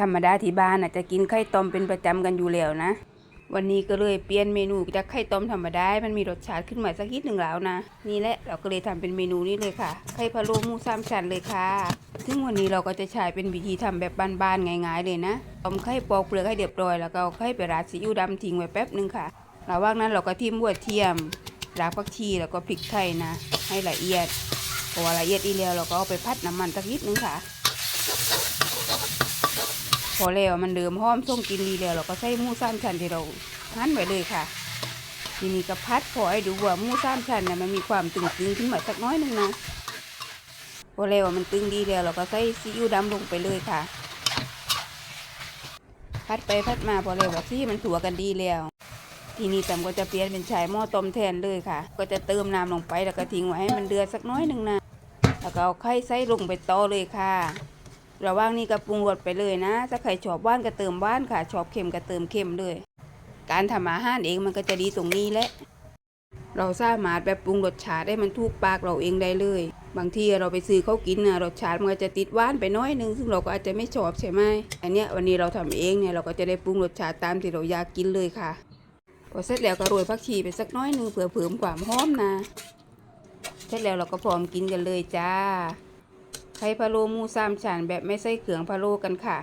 ธรรมดาที่บ้านน่ะจะกินไข่ต้มเป็นประจำกันอยู่แล้วนะ วันนี้ก็เลยเปลี่ยนเมนูจากไข่ต้มธรรมดามันมีรสชาติขึ้นมาสักนิดหนึ่งแล้วนะ นี่แหละเราก็เลยทำเป็นเมนูนี้เลยค่ะ ไข่พะโล้หมูสามชั้นเลยค่ะ ซึ่งวันนี้เราก็จะใช้เป็นวิธีทำแบบบ้านๆง่ายๆเลยนะต้มไข่ปอกเปลือกให้เรียบร้อยแล้วก็เอาไข่ไปราดซีอิ๊วดำทิ้งไว้แป๊บหนึงค่ะระหว่างนั้นเราก็ทิมบัวเทียมรากผักชีแล้วก็พริกไทยนะ ให้ละเอียดพอละเอียดอีแล้วเราก็เอาไปพัดน้ำมันสักนิดนึงค่ะ พอแล้วมันเดิมหอมส่งกินดีแล้วเราก็ใส่หมูสามชั้นที่เราหั่นไว้เลยค่ะ ทีนี้ก็พัดพอให้ดูว่าหมูสามชั้นนะมันมีความตึงๆขึ้นมาสักน้อยหนึงนะพอแล้วมันตึงดีแล้วเราก็ใส่ซีอิ๊วดำลงไปเลยค่ะ พัดไปพัดมาพอแล้วว่าที่มันถั่วกันดีแล้วทีนี้ตำก็จะเปลี่ยนเป็นชายหม้อต้มแทนเลยค่ะ ก็จะเติมน้ำลงไปแล้วก็ทิ้งไว้ให้มันเดือดสักน้อยหนึ่งนะแล้วก็เอาไข่ใส่ลงไปต่อเลยค่ะ ระหว่างนี้ก็ปรุงรสไปเลยนะ ถ้าใครชอบว่านก็เติมว่านค่ะ ชอบเค็มก็เติมเค็มเลย การทำอาหารเองมันก็จะดีตรงนี้แหละ เราสามารถแบบปรุงรสชาติได้มันถูกปากเราเองได้เลย บางทีเราไปซื้อเขากินนะรสชาติมันก็จะติดหวานไปน้อยนึง ซึ่งเราก็อาจจะไม่ชอบใช่ไหมอันเนี้ยวันนี้เราทำเองเนี่ยเราก็จะได้ปรุงรสชาติตามที่เราอยากกินเลยค่ะ พอเสร็จแล้วก็โรยผักชีไปสักน้อยหนึงเพื่อเพิ่มความหอมนะ เสร็จแล้วเราก็พร้อมกินกันเลยจ้า ไข่พะโล้หมูสามชั้นแบบไม่ใส่เครื่องพะโล้กันค่ะ